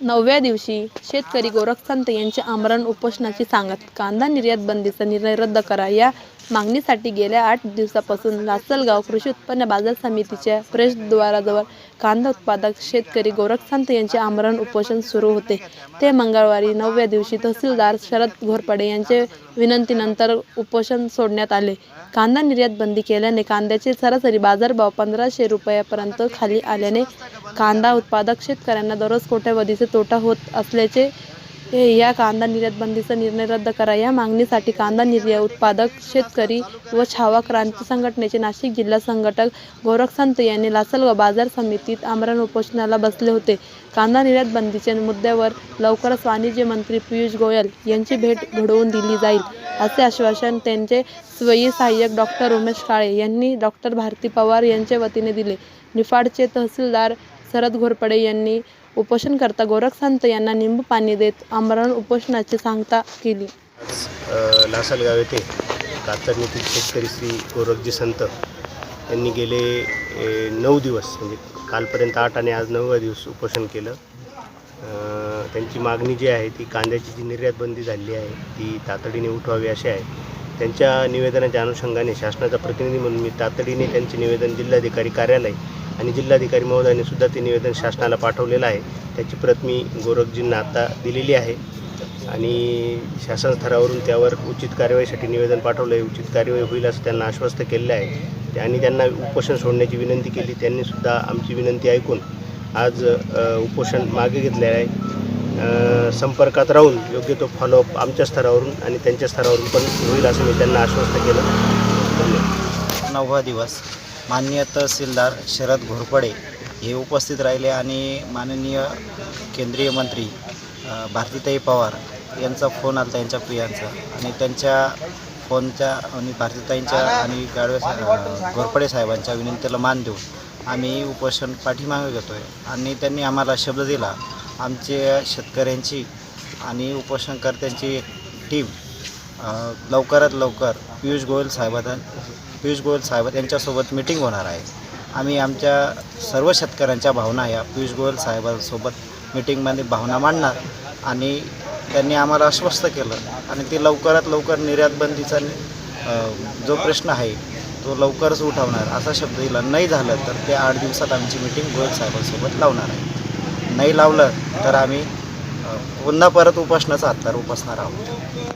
नवव्या दिवशी शेतकरी गोरखसंत यांच्या आमरण उपोषणाची सांगत कांदा निर्यात बंदीचा निर्णय रद्द करा या मागणीसाठी गेल्या आठ दिवसापासून लासलगाव कृषी उत्पन्न बाजार समितीच्या प्रवेशद्वाराजवळ कांदा उत्पादक शेतकरी गोरखसंत यांचे आमरण उपोषण सुरू होते. ते मंगळवारी नवव्या दिवशी तहसीलदार शरद घोरपडे यांचे विनंतीनंतर उपोषण सोडण्यात आले. कांदा निर्यात बंदी केल्याने कांद्याचे सरासरी बाजारभाव पंधराशे रुपयापर्यंत खाली आल्याने कांदा उत्पादक शेतकऱ्यांना दररोज कोट्यावधीचे तोटा होत असल्याचे या कांदा निर्यात बंदीचा निर्णय रद्द करा. या मागणीसाठी कांदा निर्यात उत्पादक शेतकरी व छावा क्रांती संघटनेचे नाशिक जिल्हा संघटक गोरख संत यांनी लासलगाव बाजार समितीत आमरण उपोषणाला बसले होते. कांदा निर्यात बंदीच्या मुद्द्यावर लवकरच वाणिज्य मंत्री पियुष गोयल यांची भेट घडवून दिली जाईल असे आश्वासन त्यांचे स्वयं सहाय्यक डॉक्टर उमेश काळे यांनी डॉक्टर भारती पवार यांच्या वतीने दिले. निफाडचे तहसीलदार शरद घोरपडे यांनी उपोषणकर्ता गोरखसंत यांना निंबू पाणी देत आमरण उपोषणाची सांगता केली. लासलगाव येथे कातरणीतील शेतकरी श्री गोरखजी संत यांनी गेले नऊ दिवस म्हणजे कालपर्यंत आठ आणि आज नववा दिवस उपोषण केलं. त्यांची मागणी जी आहे ती कांद्याची जी निर्यात बंदी झालेली आहे ती तातडीने उठवावी अशी आहे. त्यांच्या निवेदनाच्या अनुषंगाने शासनाचा प्रतिनिधी म्हणून मी तातडीने त्यांचे निवेदन जिल्हाधिकारी कार्यालय आणि जिल्हाधिकारी महोदयाने सुद्धा ते निवेदन शासनाला पाठवलेलं आहे. त्याची प्रत मी गोरखजींना आता दिलेली आहे. आणि शासन स्तरावरून त्यावर उचित कार्यवाहीसाठी निवेदन पाठवलं आहे उचित कार्यवाही होईल असं त्यांना आश्वस्त केलेलं आहे. आणि त्यांना उपोषण सोडण्याची विनंती केली. त्यांनीसुद्धा आमची विनंती ऐकून आज उपोषण मागे घेतलेलं आहे. संपर्कात राहून योग्य तो फॉलोअप आमच्या स्तरावरून आणि त्यांच्या स्तरावरून पण होईल असं मी त्यांना आश्वस्त केलं. धन्यवाद. नववा दिवस. माननीय तहसीलदार शरद घोरपडे हे उपस्थित राहिले आणि माननीय केंद्रीय मंत्री भारतीताई पवार यांचा फोन आला त्यांच्या प्रियांचा. आणि त्यांच्या फोनच्या आणि भारतीताईंच्या आणि गाडवे घोरपडे साहेबांच्या विनंतीला मान देऊन आम्ही उपोषण पाठीमागे घेतो आहे आणि त्यांनी आम्हाला शब्द दिला आमच्या शेतकऱ्यांची आणि उपोषणकर्त्यांची एक टीम लवकरात लवकर पियुष गोयल साहेबां पियुष गोयल साहेब यांच्यासोबत मीटिंग होणार आहे. आम्ही आमच्या सर्व शेतकऱ्यांच्या भावना या पियुष गोयल साहेबांसोबत मीटिंगमध्ये भावना मांडणार आणि त्यांनी आम्हाला आश्वस्त केलं आणि ते लवकरात लवकर निर्यातबंदीचा जो प्रश्न आहे तो लवकरच उठवणार. असा शब्द दिला नाही झालं तर ते आठ दिवसात आमची मीटिंग गोयल साहेबांसोबत लावणार आहे. नाही लावलं तर आम्ही पुन्हा परत उपासनाचा हत्यार उपासणार आहोत.